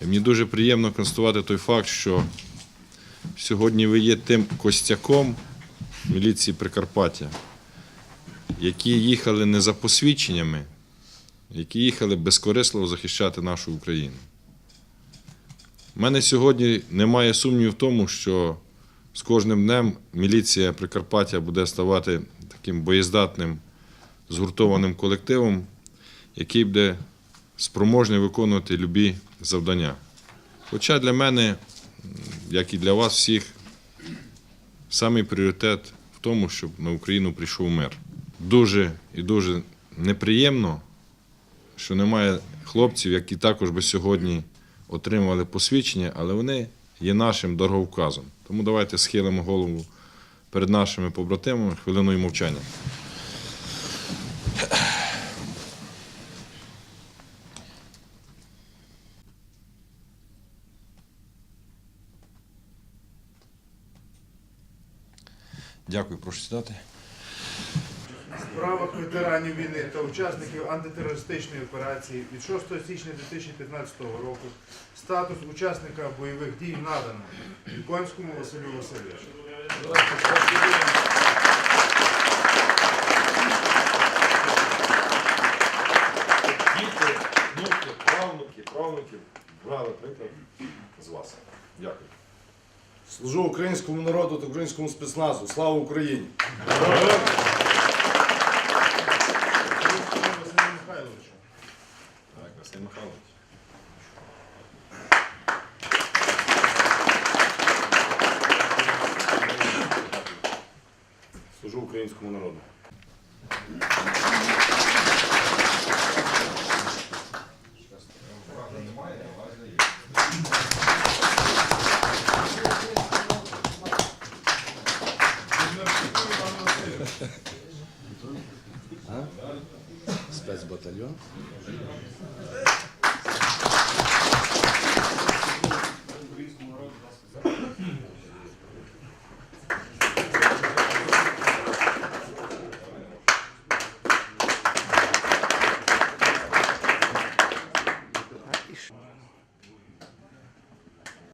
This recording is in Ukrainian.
Мені дуже приємно констатувати той факт, що сьогодні ви є тим костяком міліції Прикарпаття, які їхали не за посвідченнями, які їхали безкорисливо захищати нашу Україну. У мене сьогодні немає сумнівів в тому, що з кожним днем міліція Прикарпаття буде ставати таким боєздатним, згуртованим колективом, який буде спроможний виконувати любі завдання. Хоча для мене, як і для вас всіх, самий пріоритет в тому, щоб на Україну прийшов мир. Дуже і дуже неприємно, що немає хлопців, які також би сьогодні отримували посвідчення, але вони є нашим дороговказом. Тому давайте схилимо голову перед нашими побратимами хвилиною мовчання. Дякую, прошу сідати. справах ветеранів війни та учасників антитерористичної операції від 6 січня 2015 року статус учасника бойових дій надано Віконському Василю Васильовичу. Діти, внуки, правнуки, правнуків брали приклад з вас. Дякую. Служу українському народу та українському спецназу. Слава Україні! Служу українському народу. Hã? Espécie?